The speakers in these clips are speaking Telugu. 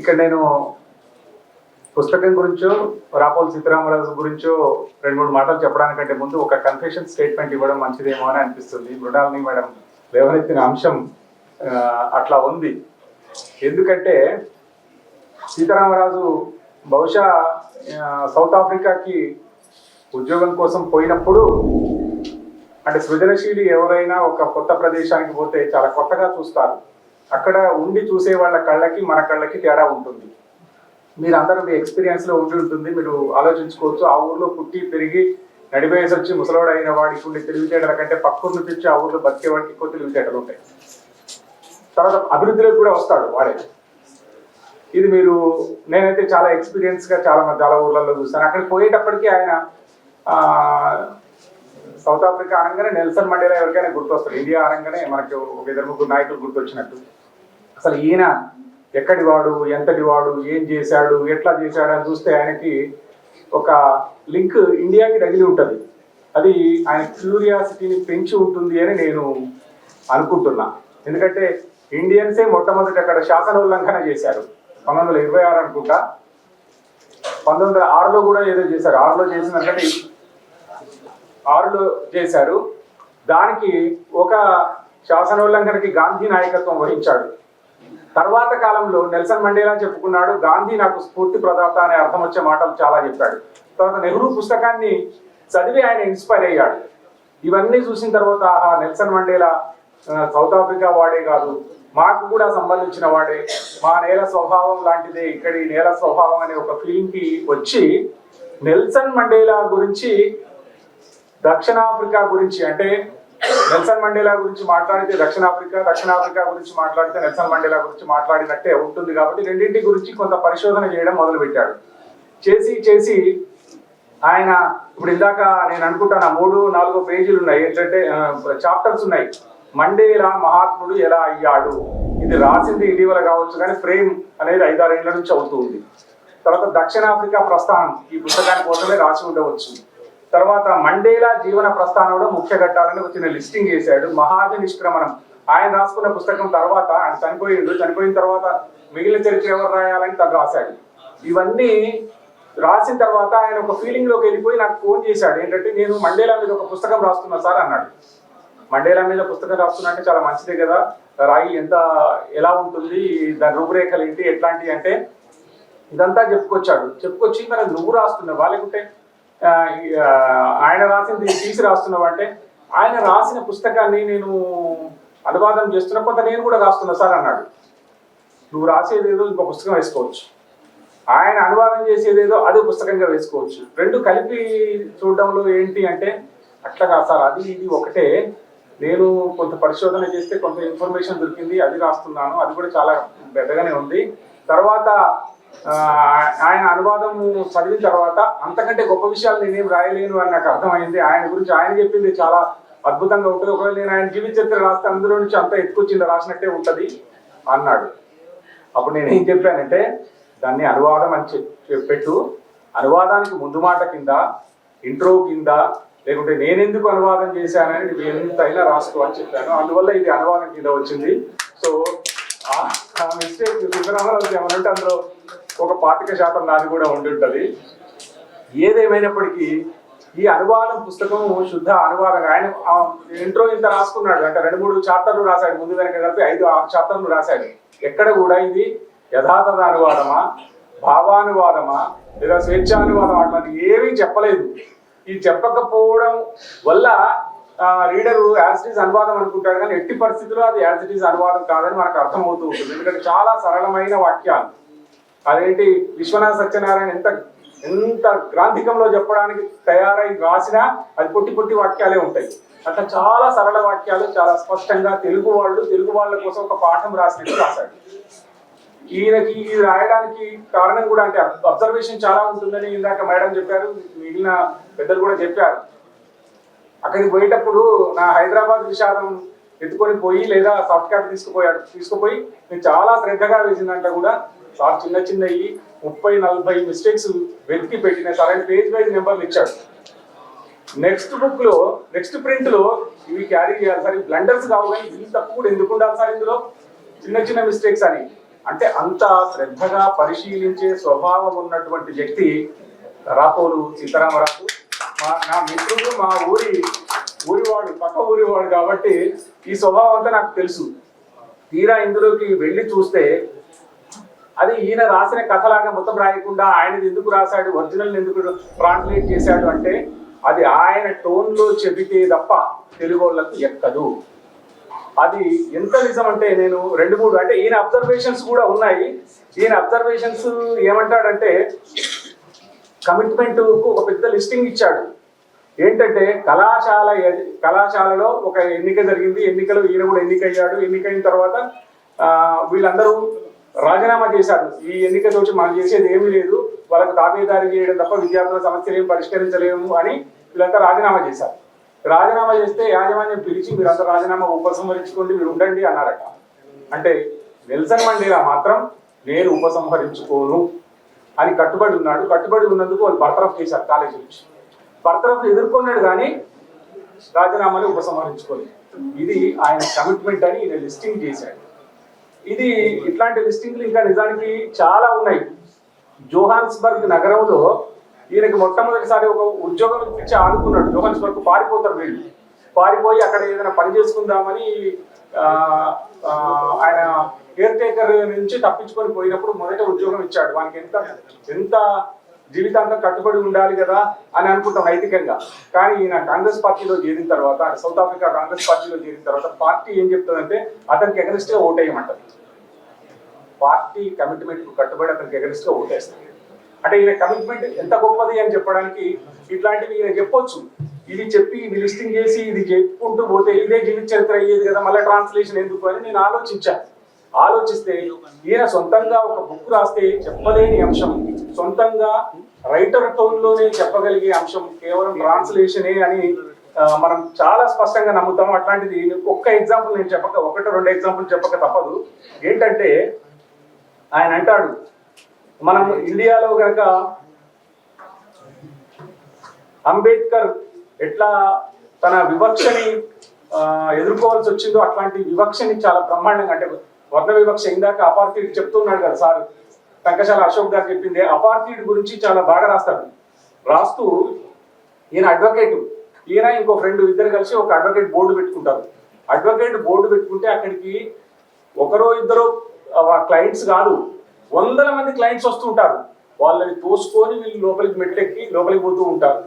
ఇక్కడ నేను పుస్తకం గురించో రాపోల్ సీతారామరాజు గురించో రెండు మూడు మాటలు చెప్పడానికంటే ముందు ఒక కన్ఫెషన్ స్టేట్మెంట్ ఇవ్వడం మంచిదేమో అని అనిపిస్తుంది. మృణాలని మేడం లేవనెత్తిన అంశం అట్లా ఉంది. ఎందుకంటే సీతారామరాజు బహుశా సౌత్ ఆఫ్రికాకి ఉద్యోగం కోసం పోయినప్పుడు అంటే సృజనశీలి ఎవరైనా ఒక కొత్త ప్రదేశానికి పోతే చాలా కొత్తగా చూస్తారు. అక్కడ ఉండి చూసే వాళ్ళ కళ్ళకి మన కళ్ళకి తేడా ఉంటుంది. మీరు అందరూ మీ ఎక్స్పీరియన్స్లో ఉండి ఉంటుంది. మీరు ఆలోచించుకోవచ్చు. ఆ ఊర్లో పుట్టి పెరిగి నడిపేసి వచ్చి ముసలోడు అయిన వాడికి ఉండే తెలివితేటల కంటే పక్కూరు తెచ్చి ఆ ఊర్లో బతికే వాడికి ఎక్కువ తెలివితేటలు ఉంటాయి. తర్వాత అభివృద్ధిలోకి కూడా వస్తాడు వాడే. ఇది మీరు నేనైతే చాలా ఎక్స్పీరియన్స్గా చాలా మంది చాలా ఊర్లలో చూస్తాను అక్కడికి పోయేటప్పటికి ఆయన సౌత్ ఆఫ్రికా అనగానే నెల్సన్ మండేలా ఎవరికైనా గుర్తొస్తారు. ఇండియా అనగానే మనకి ఒక ఇద్దరు ముగ్గురు నాయకులు గుర్తొచ్చినట్టు. అసలు ఈయన ఎక్కడి వాడు ఎంతటి వాడు ఏం చేశాడు ఎట్లా చేశాడు అని చూస్తే ఆయనకి ఒక లింక్ ఇండియాకి తగిలి ఉంటుంది. అది ఆయన క్యూరియాసిటీని పెంచి ఉంటుంది అని నేను అనుకుంటున్నా. ఎందుకంటే ఇండియన్సే మొట్టమొదటి అక్కడ శాసన ఉల్లంఘన చేశారు. పంతొమ్మిది వందల ఇరవై ఆరు అనుకుంటా. పంతొమ్మిది వందల ఆరులో కూడా ఏదో చేశారు. ఆరులో చేసినట్టు ఆరులో చేశారు. దానికి ఒక శాసనోల్లంఘనకి గాంధీ నాయకత్వం వహించాడు. తర్వాత కాలంలో నెల్సన్ మండేలా చెప్పుకున్నాడు గాంధీ నాకు స్ఫూర్తి ప్రదాత అనే అర్థం వచ్చే మాటలు చాలా చెప్పాడు. తర్వాత నెహ్రూ పుస్తకాన్ని చదివి ఆయన ఇన్స్పైర్ అయ్యాడు. ఇవన్నీ చూసిన తర్వాత ఆహా నెల్సన్ మండేలా సౌత్ ఆఫ్రికా వాడే కాదు. మాకు కూడా సంబంధించిన వాడే. మా నేల స్వభావం లాంటిదే. ఇక్కడి నేల స్వభావం అనే ఒక ఫీలింగ్కి వచ్చి నెల్సన్ మండేలా గురించి దక్షిణాఫ్రికా గురించి అంటే నెల్సన్ మండేలా గురించి మాట్లాడితే దక్షిణాఫ్రికా దక్షిణాఫ్రికా గురించి మాట్లాడితే నెల్సన్ మండేలా గురించి మాట్లాడినట్టే ఉంటుంది కాబట్టి రెండింటి గురించి కొంత పరిశోధన చేయడం మొదలుపెట్టాడు. చేసి చేసి ఆయన ఇప్పుడు ఇందాక నేను అనుకుంటాను మూడు నాలుగు పేజీలు ఉన్నాయి ఏంటంటే చాప్టర్స్ ఉన్నాయి. మండేలా మహాత్ముడు ఎలా అయ్యాడు? ఇది రాసింది ఇటీవల కావచ్చు కానీ ఫ్రేమ్ అనేది ఐదారేళ్ళ నుంచి అవుతుంది తర్వాత దక్షిణాఫ్రికా ప్రస్థానం ఈ పుస్తకాన్ని కోసమే రాసి ఉండవచ్చు. తర్వాత మండేలా జీవన ప్రస్థానంలో ముఖ్య ఘట్టాలని వచ్చిన లిస్టింగ్ చేశాడు. మహాజ నిష్క్రమణం. ఆయన రాసుకున్న పుస్తకం తర్వాత ఆయన చనిపోయిండు. చనిపోయిన తర్వాత మిగిలిన చరిత్ర ఎవరు రాయాలని తను రాశాడు. ఇవన్నీ రాసిన తర్వాత ఆయన ఒక ఫీలింగ్లోకి వెళ్ళిపోయి నాకు ఫోన్ చేశాడు. ఏంటంటే నేను మండేలా మీద ఒక పుస్తకం రాస్తున్నా సార్ అన్నాడు. మండేలా మీద పుస్తకం రాస్తున్నా అంటే చాలా మంచిదే కదా. రాయి ఎంత ఎలా ఉంటుంది దాని రూపురేఖలు ఏంటి ఎట్లాంటివి అంటే ఇదంతా చెప్పుకొచ్చాడు. చెప్పుకొచ్చి మరి నువ్వు రాస్తున్నావా లేకుంటే ఆయన రాసింది తీసి రాస్తున్నావు అంటే ఆయన రాసిన పుస్తకాన్ని నేను అనువాదం చేస్తున్న కొంత నేను కూడా రాస్తున్నా సార్ అన్నాడు. నువ్వు రాసేదేదో ఇంకో పుస్తకం వేసుకోవచ్చు. ఆయన అనువాదం చేసేదేదో అదే పుస్తకంగా వేసుకోవచ్చు. రెండు కలిపి చూడడంలో ఏంటి అంటే అట్లా కాదు సార్ అది ఇది ఒకటే. నేను కొంత పరిశోధన చేస్తే కొంత ఇన్ఫర్మేషన్ దొరికింది అది రాస్తున్నాను అది కూడా చాలా పెద్దగానే ఉంది. తర్వాత ఆయన అనువాదం చదివిన తర్వాత అంతకంటే గొప్ప విషయాలు నేనేం రాయలేను అని నాకు అర్థమైంది. ఆయన గురించి ఆయన చెప్పింది చాలా అద్భుతంగా ఉంటుంది. ఒకవేళ నేను ఆయన జీవిత చరిత్ర రాస్తే అందులో నుంచి అంత ఎత్తుకొచ్చింది రాసినట్టే ఉంటుంది అన్నాడు. అప్పుడు నేను ఏం చెప్పానంటే దాన్ని అనువాదం అని చెప్పి పెట్టు అనువాదానికి ముందు మాట కింద ఇంట్రో కింద లేకుంటే నేనెందుకు అనువాదం చేశానని నువ్వు ఎంతైనా రాసుకో అని చెప్పాను. అందువల్ల ఇది అనువాదం కింద వచ్చింది. సో ఆ మిస్టేక్ సుందరామరావు ఏమనంటే అందులో ఒక పాతిక శాతం నాది కూడా ఉండి ఉంటుంది ఏదేమైనప్పటికీ ఈ అనువాదం పుస్తకం శుద్ధ అనువాదం. ఆయన ఇంట్రో ఇంత రాసుకున్నాడు. అంటే రెండు మూడు చాప్టర్లు రాశాడు. ముందు వెనక కలిపి ఐదు ఆరు చాప్టర్లు రాశాడు. ఎక్కడ కూడా ఇది యథాతథ అనువాదమా? భావానువాదమా? లేదా స్వేచ్ఛానువాదం అట్లాంటి ఏమీ చెప్పలేదు. ఇది చెప్పకపోవడం వల్ల రీడర్ యాజ్ ఇట్ ఈస్ అనువాదం అనుకుంటాడు కానీ ఎట్టి పరిస్థితుల్లో అది యాజ్ ఇట్ ఈస్ అనువాదం కాదని మనకు అర్థమవుతూ ఉంటుంది. ఎందుకంటే చాలా సరళమైన వాక్యాలు. అదేంటి విశ్వనాథ సత్యనారాయణ ఎంత ఎంత గ్రాంధికంలో చెప్పడానికి తయారై రాసినా అది పొట్టి పొట్టి వాక్యాలే ఉంటాయి. అట్లా చాలా సరళ వాక్యాలు చాలా స్పష్టంగా తెలుగు వాళ్ళు తెలుగు వాళ్ళ కోసం ఒక పాఠం రాసినట్టు రాశాడు. ఈయనకి ఇది రాయడానికి కారణం కూడా అంటే అబ్జర్వేషన్ చాలా ఉంటుందని ఇందాక మేడం చెప్పారు మిగిలిన పెద్దలు కూడా చెప్పారు. అక్కడికి పోయేటప్పుడు నా హైదరాబాద్ విషాదం ఎత్తుకొని పోయి లేదా సాఫ్ట్ కాపీ తీసుకుపోయాడు తీసుకుపోయి నేను చాలా శ్రద్ధగా వేసిందంట కూడా. సార్ చిన్న చిన్నవి ముప్పై నలభై మిస్టేక్స్ వెతికి పెట్టిన సార్ పేజ్ వైజ్ నెంబర్లు ఇచ్చాడు. నెక్స్ట్ బుక్లో నెక్స్ట్ ప్రింట్లో ఇవి క్యారీ చేయాలి. సార్ బ్లండర్స్ కావు కానీ ఇంత కూడా ఎందుకు ఉండాలి సార్ ఇందులో? చిన్న చిన్న మిస్టేక్స్ అని. అంటే అంత శ్రద్ధగా పరిశీలించే స్వభావం ఉన్నటువంటి వ్యక్తి రాపోలు సీతారామరాజు. మా నా మిత్రుడు మా ఊరి ఊరివాడు పక్క ఊరివాడు కాబట్టి ఈ స్వభావం అంతా నాకు తెలుసు. తీరా ఇందులోకి వెళ్ళి చూస్తే అది ఈయన రాసిన కథలాగా మొత్తం రాయకుండా ఆయనది ఎందుకు రాశాడు ఒరిజినల్ ఎందుకు ట్రాన్స్లేట్ చేశాడు అంటే అది ఆయన టోన్లో చెబితే తప్ప తెలుగు వాళ్ళకు ఎక్కదు. అది ఎంత నిజం అంటే నేను రెండు మూడు అంటే ఈయన అబ్జర్వేషన్స్ కూడా ఉన్నాయి. ఈయన అబ్జర్వేషన్స్ ఏమంటాడంటే కమిట్మెంట్ ఒక పెద్ద లిస్టింగ్ ఇచ్చాడు. ఏంటంటే కళాశాల కళాశాలలో ఒక ఎన్నిక జరిగింది ఎన్నికలో ఈయన కూడా ఎన్నికయ్యాడు. ఎన్నికైన తర్వాత వీళ్ళందరూ రాజీనామా చేశారు. ఈ ఎన్నికతో తోటి మనం చేసేది ఏమీ లేదు. వాళ్ళకు తాబేదారి చేయడం తప్ప విద్యార్థుల సమస్యలు ఏం పరిష్కరించలేము అని వీళ్ళంతా రాజీనామా చేశారు. రాజీనామా చేస్తే యాజమాన్యం పిలిచి మీరంతా రాజీనామా ఉపసంహరించుకోండి మీరు ఉండండి అన్నారట. అంటే నెల్సన్ మండేలా మాత్రం నేను ఉపసంహరించుకోను అని కట్టుబడి ఉన్నాడు. కట్టుబడి ఉన్నందుకు వాళ్ళు బర్తరఫ్ చేశారు కాలేజీ నుంచి. బర్తరఫ్ ఎదుర్కొన్నాడు కానీ రాజీనామాని ఉపసంహరించుకోలేదు. ఇది ఆయన కమిట్మెంట్ అని ఈయన లిస్టింగ్ చేశాడు. ఇది ఇట్లాంటి లిస్టింగ్లు ఇంకా నిజానికి చాలా ఉన్నాయి. జోహాన్స్బర్గ్ నగరంలో ఈయనకి మొట్టమొదటిసారి ఒక ఉద్యోగం ఇచ్చి ఆడుకున్నాడు జోహాన్స్బర్గ్ పారిపోతారు వీళ్ళు. పారిపోయి అక్కడ ఏదైనా పని చేసుకుందామని ఆయన కేర్ టేకర్ నుంచి తప్పించుకొని పోయినప్పుడు మొదట ఉద్యోగం ఇచ్చాడు. వానికి ఎంత ఎంత జీవితాంతం కట్టుబడి ఉండాలి కదా అని అనుకుంటాం నైతికంగా. కానీ ఈయన కాంగ్రెస్ పార్టీలో చేరిన తర్వాత సౌత్ ఆఫ్రికా కాంగ్రెస్ పార్టీలో చేరిన తర్వాత పార్టీ ఏం చెప్తుందంటే అతనికి ఎగరెస్ట్గా ఓటేయమంటది పార్టీ కమిట్మెంట్ కట్టుబడి అతనికి ఎగరెస్ట్గా ఓటేస్తుంది. అంటే ఈయన కమిట్మెంట్ ఎంత గొప్పది అని చెప్పడానికి ఇట్లాంటివి ఈయన చెప్పొచ్చు. ఇది చెప్పి ఇది లిస్టింగ్ చేసి ఇది చెప్పుకుంటూ పోతే ఇదే జీవిత చరిత్ర అయ్యేది కదా మళ్ళీ ట్రాన్స్లేషన్ ఎందుకు అని నేను ఆలోచించాను ఆలోచిస్తే ఈయన సొంతంగా ఒక బుక్ రాస్తే చెప్పలేని అంశం. సొంతంగా రైటర్ టోన్లోనే చెప్పగలిగే అంశం. కేవలం ట్రాన్స్లేషనే అని మనం చాలా స్పష్టంగా నమ్ముతాం. అట్లాంటిది ఒక్క ఎగ్జాంపుల్ నేను చెప్పక ఒకటి రెండు ఎగ్జాంపుల్ చెప్పక తప్పదు. ఏంటంటే ఆయన అంటాడు మనం ఇండియాలో గనక అంబేద్కర్ ఎట్లా తన వివక్షని ఎదుర్కోవాల్సి వచ్చిందో అట్లాంటి వివక్షని చాలా బ్రహ్మాండంగా అంటే వర్ణ వివక్ష ఇందాక అపార్థిడ్ చెప్తున్నాడు కదా సార్ టంకశాల అశోక్ గారు చెప్పింది అపార్థిడ్ గురించి చాలా బాగా రాస్తాడు. రాస్తూ ఈయన అడ్వకేట్ ఈయన ఇంకో ఫ్రెండ్ ఇద్దరు కలిసి ఒక అడ్వకేట్ బోర్డు పెట్టుకుంటారు. అడ్వకేట్ బోర్డు పెట్టుకుంటే అక్కడికి ఒకరో ఇద్దరు క్లయింట్స్ కాదు. వందల మంది క్లయింట్స్ వస్తుంటారు వాళ్ళని తోసుకొని వీళ్ళు లోపలికి మెట్లెక్కి లోపలికి పోతూ ఉంటారు.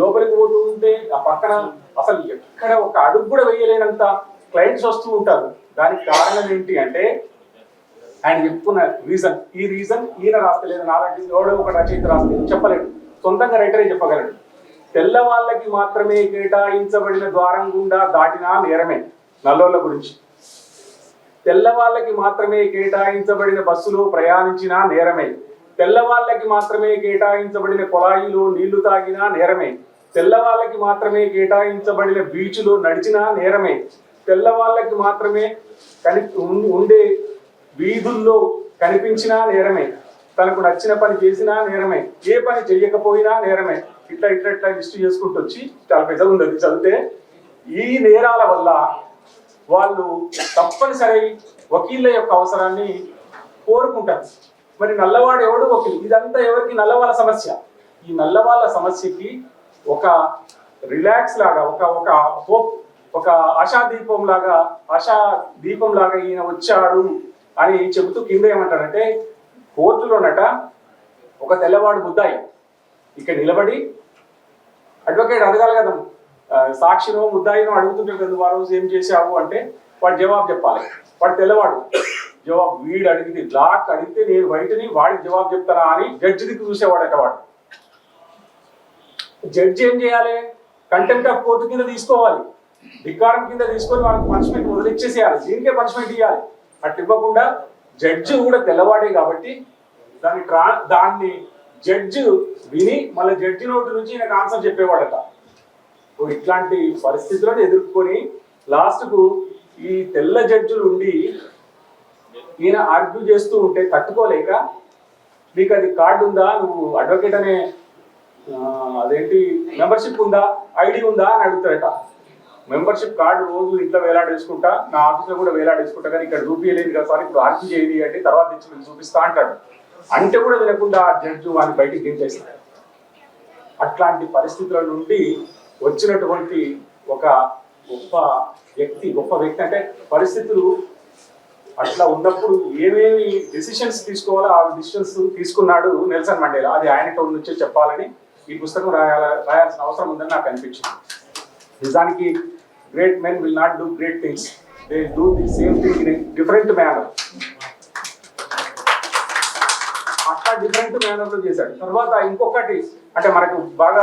లోపలికి పోతూ ఉంటే ఆ పక్కన అసలు ఎక్కడ ఒక అడుగు కూడా వేయలేనంత క్లయింట్స్ వస్తూ ఉంటారు. దానికి కారణం ఏంటి అంటే ఆయన చెప్పుకున్న రీజన్ ఈ రీజన్ ఈయన రాస్తలేదు నాలాంటి ఎవడో ఒక రచయిత రాస్తే చెప్పలేడు సొంతంగా రైటరే చెప్పగలడు. తెల్లవాళ్ళకి మాత్రమే కేటాయించబడిన ద్వారం గుండా దాటినా నేరమే నల్లోళ్ళ గురించి. తెల్లవాళ్ళకి మాత్రమే కేటాయించబడిన బస్సులో ప్రయాణించినా నేరమే. తెల్లవాళ్ళకి మాత్రమే కేటాయించబడిన కొలాయిలో నీళ్ళు తాగినా నేరమే. తెల్లవాళ్ళకి మాత్రమే కేటాయించబడిన బీచ్లో నడిచినా నేరమే. తెల్లవాళ్ళకి మాత్రమే కని ఉం- ఉండే వీధుల్లో కనిపించినా నేరమే. తనకు నచ్చిన పని చేసినా నేరమే. ఏ పని చెయ్యకపోయినా నేరమే. ఇట్లా ఇట్లా ఇట్లా లిస్ట్ చేసుకుంటూ వచ్చి చాలా పెద్దగా ఉంది చదివితే ఈ నేరాల వల్ల వాళ్ళు తప్పనిసరి వకీళ్ళ యొక్క అవసరాన్ని కోరుకుంటారు. మరి నల్లవాడు ఎవడు వకీలు? ఇదంతా ఎవరికి? నల్లవాళ్ళ సమస్య. ఈ నల్లవాళ్ళ సమస్యకి ఒక రిలాక్స్ లాగా ఒక ఒక హోప్ ఒక ఆశా దీపం లాగా ఆశా దీపం లాగా ఈయన వచ్చాడు అని చెబుతూ కింద ఏమంటాడంటే కోర్టులోనట ఒక తెల్లవాడు ముద్దాయి. ఇక్కడ నిలబడి అడ్వకేట్ అడగాలి కదా సాక్షినో ముద్దాయినో అడుగుతుంటే కదా ఆ రోజు ఏం చేసావు అంటే వాడు జవాబు చెప్పాలి. వాడు తెల్లవాడు జవాబు వీడు అడిగితే బ్లాక్ అడిగితే నేను బయటని వాడికి జవాబు చెప్తానా అని జడ్జి చూసేవాడు చూసేవాడట వాడు. జడ్జి ఏం చేయాలి? కంటెంప్ట్ ఆఫ్ కోర్టు కింద తీసుకోవాలి. ధిక్కారం కింద తీసుకొని వాళ్ళకి పనిష్మెంట్ వదిలిచ్చేసేయాలి. దీనికే పనిష్మెంట్ ఇవ్వాలి అట్లా ఇవ్వకుండా జడ్జి కూడా తెల్లవాడే కాబట్టి దాన్ని ట్రా దాన్ని జడ్జి విని మళ్ళీ జడ్జి నోటి నుంచి నాకు ఆన్సర్ చెప్పేవాడట. ఇట్లాంటి పరిస్థితులను ఎదుర్కొని లాస్ట్కు ఈ తెల్ల జడ్జులు ఉండి ఈయన ఆర్గ్యూ చేస్తూ ఉంటే తట్టుకోలేక నీకు అది కార్డు ఉందా? నువ్వు అడ్వకేట్ అనే అదేంటి మెంబర్షిప్ ఉందా? ఐడి ఉందా అని అడుగుతారట. మెంబర్షిప్ కార్డు రోజు ఇంట్లో వేలాడేసుకుంటా నా ఆఫీస్లో కూడా వేలాడేసుకుంటా కానీ ఇక్కడ చూపించలేదు కదా సార్ ఇప్పుడు ఆర్గ్యూ చేయది అంటే తర్వాత తెచ్చి మీకు చూపిస్తా అంటాడు. అంటే కూడా వినకుండా ఆ జడ్జు వాడిని బయటికి దించేస్తాడు అట్లాంటి పరిస్థితుల నుండి వచ్చినటువంటి ఒక గొప్ప వ్యక్తి గొప్ప వ్యక్తి అంటే పరిస్థితులు అట్లా ఉన్నప్పుడు ఏమేమి డెసిషన్స్ తీసుకోవాలో ఆ డెసిషన్స్ తీసుకున్నాడు నెల్సన్ మండేలా. అది ఆయన టోన్ నుంచే చెప్పాలని ఈ పుస్తకం రాయాల రాయాల్సిన అవసరం ఉందని నాకు అనిపించింది. నిజానికి great men will not do great things they do the same thing in different manner అట్లా డిఫరెంట్ మేనర్లో చేశాడు. తర్వాత ఇంకొకటి అంటే మనకు బాగా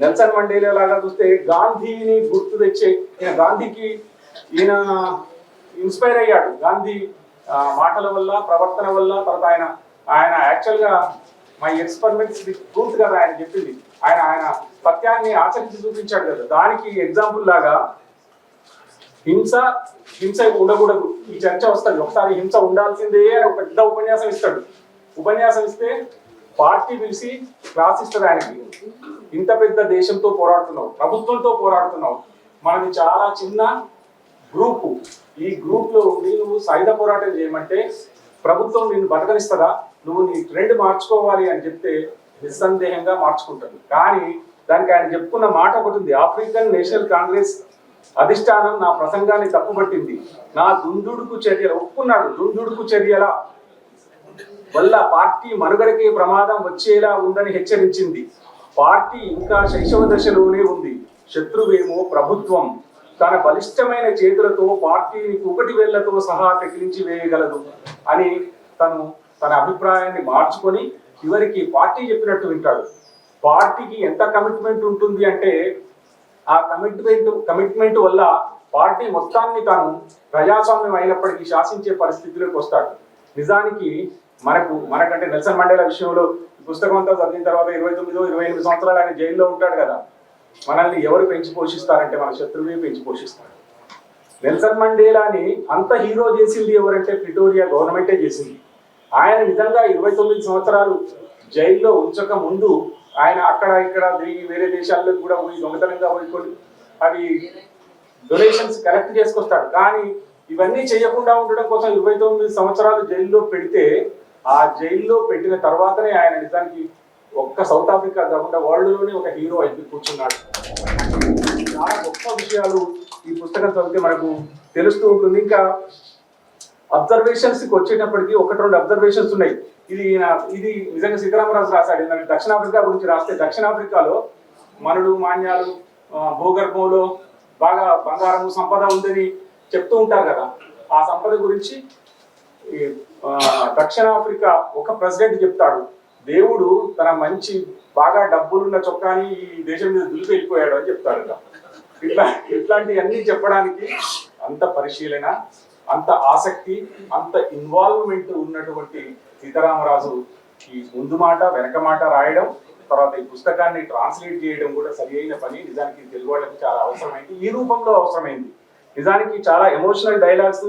నెల్సన్ మండేలా లాగా చూస్తే గాంధీని గుర్తు తెచ్చే ఈయన గాంధీకి ఈయన ఇన్స్పైర్ అయ్యాడు. గాంధీ మాటల వల్ల ప్రవర్తన వల్ల తర్వాత ఆయన ఆయన యాక్చువల్గా మై ఎక్స్పెరిమెంట్స్ విత్ ట్రూత్ కదా ఆయన చెప్పింది. ఆయన ఆయన సత్యాన్ని ఆచరించి చూపించాడు కదా. దానికి ఎగ్జాంపుల్ లాగా హింస హింస ఉండకూడదు. ఈ చర్చ వస్తుంది. ఒకసారి హింస ఉండాల్సిందే అని ఒక పెద్ద ఉపన్యాసం ఇస్తాడు. ఉపన్యాసం ఇస్తే పార్టీ పిలిచి క్లాస్ ఇస్తుంది ఆయనకి. ఇంత పెద్ద దేశంతో పోరాడుతున్నావు ప్రభుత్వంతో పోరాడుతున్నావు. మనది చాలా చిన్న గ్రూపు ఈ గ్రూప్లో ఉండి నువ్వు సాయుధ పోరాటం చేయమంటే ప్రభుత్వం నిన్ను బతకనిస్తుందా? నువ్వు నీ ట్రెండ్ మార్చుకోవాలి అని చెప్తే నిస్సందేహంగా మార్చుకుంటాను కానీ దానికి ఆయన చెప్పుకున్న మాట ఒకటి ఉంది ఆఫ్రికన్ నేషనల్ కాంగ్రెస్ అధిష్టానం నా ప్రసంగాన్ని తప్పుపట్టింది. నా దుందుడుకు చర్యల ఒప్పుకున్నాడు దుందుడుకు చర్యల? వల్ల పార్టీ మనుగడకే ప్రమాదం వచ్చేలా ఉందని హెచ్చరించింది. పార్టీ ఇంకా శైశవ దశలోనే ఉంది. శత్రువేమో ప్రభుత్వం. తన బలిష్టమైన చేతులతో పార్టీని ఒకటి వేళ్ళతో సహా పెకిలించి వేయగలదు అని తను తన అభిప్రాయాన్ని మార్చుకొని చివరికి పార్టీ చెప్పినట్టు వింటాడు. పార్టీకి ఎంత కమిట్మెంట్ ఉంటుంది అంటే ఆ కమిట్మెంట్ కమిట్మెంట్ వల్ల పార్టీ మొత్తాన్ని తాను ప్రజాస్వామ్యం అయినప్పటికీ శాసించే పరిస్థితిలోకి వస్తాడు. నిజానికి మనకు మనకంటే నెల్సన్ మండేల విషయంలో పుస్తకం అంతా చదివిన తర్వాత ఇరవై తొమ్మిదో ఇరవై ఎనిమిది సంవత్సరాలు ఆయన జైల్లో ఉంటాడు కదా. మనల్ని ఎవరు పెంచి పోషిస్తారంటే మన శత్రువులే పెంచి పోషిస్తారు. నెల్సన్ మండేలాని అంత హీరో చేసింది ఎవరంటే ప్రిటోరియా గవర్నమెంటే చేసింది. ఆయన నిజంగా ఇరవై తొమ్మిది సంవత్సరాలు జైల్లో ఉంచక ముందు ఆయన అక్కడ ఇక్కడ తిరిగి వేరే దేశాల్లో కూడా పోయి దొంగతనంగా పోయి అవి డొనేషన్స్ కలెక్ట్ చేసుకొస్తాడు. కానీ ఇవన్నీ చేయకుండా ఉండడం కోసం ఇరవై తొమ్మిది సంవత్సరాలు జైల్లో పెడితే ఆ జైల్లో పెట్టిన తర్వాతనే ఆయన నిజానికి ఒక్క సౌత్ ఆఫ్రికా కాకుండా వరల్డ్లోనే ఒక హీరో అయిపోయి కూర్చున్నాడు. చాలా గొప్ప విషయాలు ఈ పుస్తకం చదివితే మనకు తెలుస్తూ ఉంటుంది. ఇంకా అబ్జర్వేషన్స్కి వచ్చేటప్పటికి ఒకటి రెండు అబ్జర్వేషన్స్ ఉన్నాయి. ఇది ఇది నిజంగా సీతారామరాజు రాశాడు. ఏంటంటే దక్షిణాఫ్రికా గురించి రాస్తే దక్షిణాఫ్రికాలో మనుడు మాన్యాలు భూగర్భంలో బాగా బంగారము సంపద ఉందని చెప్తూ ఉంటారు కదా. ఆ సంపద గురించి దక్షిణాఫ్రికా ఒక ప్రెసిడెంట్ చెప్తాడు దేవుడు తన మంచి బాగా డబ్బులున్న చొక్కాని ఈ దేశం మీద దులిపి వెళ్ళిపోయాడు అని చెప్తాడు ఇట్లా. ఇట్లాంటివన్నీ చెప్పడానికి అంత పరిశీలన అంత ఆసక్తి అంత ఇన్వాల్వ్మెంట్ ఉన్నటువంటి సీతారామరాజు ఈ ముందు మాట వెనక మాట రాయడం తర్వాత ఈ పుస్తకాన్ని ట్రాన్స్లేట్ చేయడం కూడా సరి అయిన పని. నిజానికి తెలుగు వాళ్ళకి చాలా అవసరమైంది. ఈ రూపంలో అవసరమైంది. నిజానికి చాలా ఎమోషనల్ డైలాగ్స్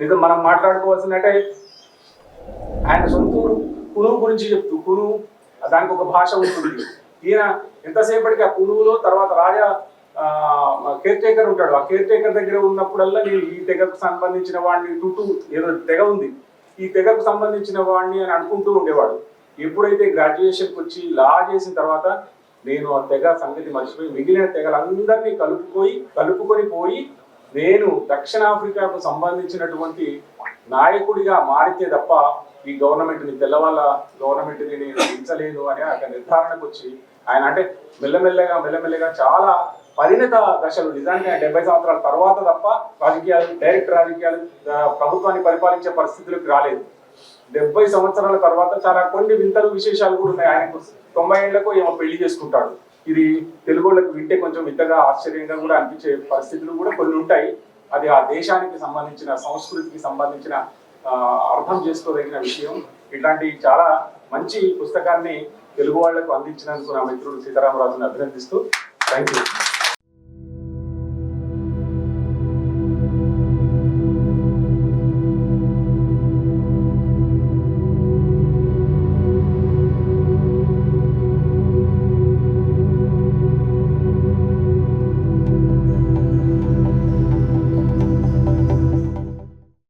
నిజం మనం మాట్లాడుకోవాల్సిందంటే ఆయన సొంతూరు కును గురించి చెప్తూ కును దానికి ఒక భాష ఉంటుంది. ఈయన ఎంతసేపటికి ఆ కునువులో తర్వాత రాజా కేర్ టేకర్ ఉంటాడు. ఆ కేర్ టేకర్ దగ్గర ఉన్నప్పుడల్లా నేను ఈ తెగకు సంబంధించిన వాడిని చుట్టూ ఏదో తెగ ఉంది. ఈ తెగకు సంబంధించిన వాడిని అని అనుకుంటూ ఉండేవాడు. ఎప్పుడైతే గ్రాడ్యుయేషన్కి వచ్చి లా చేసిన తర్వాత నేను ఆ తెగ సంగతి మర్చిపోయి మిగిలిన తెగలందరినీ కలుపుకొని కలుపుకొని పోయి నేను దక్షిణాఫ్రికాకు సంబంధించినటువంటి నాయకుడిగా మారితే తప్ప ఈ గవర్నమెంట్ని తెల్లవాళ్ళ గవర్నమెంట్ని నేను దించలేను అని ఒక నిర్ధారణకు వచ్చి ఆయన అంటే మెల్లమెల్లగా మెల్లమెల్లగా చాలా పరిణత దశలు నిజానికి ఆయన డెబ్బై సంవత్సరాల తర్వాత తప్ప రాజకీయాలు డైరెక్ట్ రాజకీయాలు ప్రభుత్వాన్ని పరిపాలించే పరిస్థితులకు రాలేదు. డెబ్బై సంవత్సరాల తర్వాత చాలా కొన్ని వింతలు విశేషాలు కూడా ఉన్నాయి. ఆయనకు తొంభై ఏళ్ళకు ఏమో పెళ్ళి చేసుకుంటాడు. ఇది తెలుగు వాళ్ళకి వింటే కొంచెం వింతగా ఆశ్చర్యంగా కూడా అనిపించే పరిస్థితులు కూడా కొన్ని ఉంటాయి. అది ఆ దేశానికి సంబంధించిన సంస్కృతికి సంబంధించిన అర్థం చేసుకోదగిన విషయం. ఇట్లాంటి చాలా మంచి పుస్తకాన్ని తెలుగు వాళ్ళకు అందించినందుకు నా మిత్రుడు సీతారామరాజుని అభినందిస్తూ థ్యాంక్ యూ